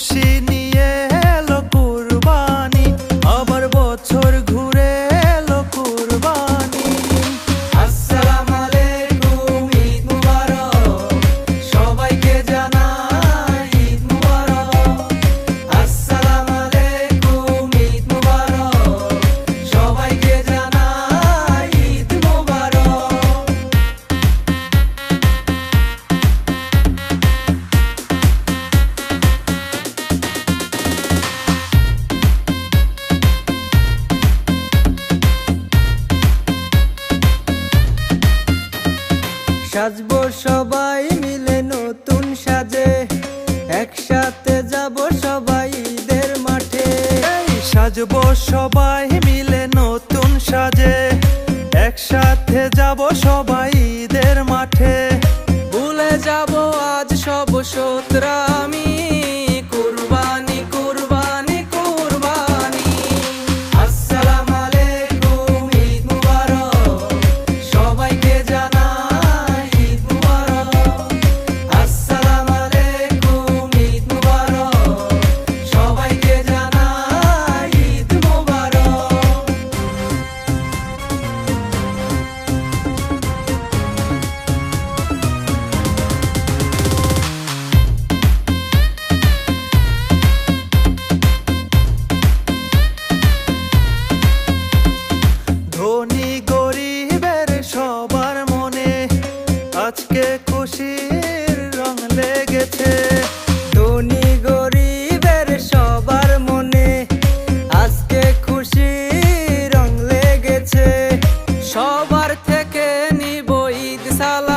খুশি সাজবো সবাই মিলে নতুন সাজে। একসাথে যাব সবাই ঈদের মাঠে। সাজবো সবাই মিলে নতুন সাজে। একসাথে যাব সবাই ঈদের মাঠে। ভুলে যাব আজ সব সতরা। আজকে খুশির রং লেগেছে। ধনী গরিবের সবার মনে আজকে সবার থেকে নিব ঈদ সালা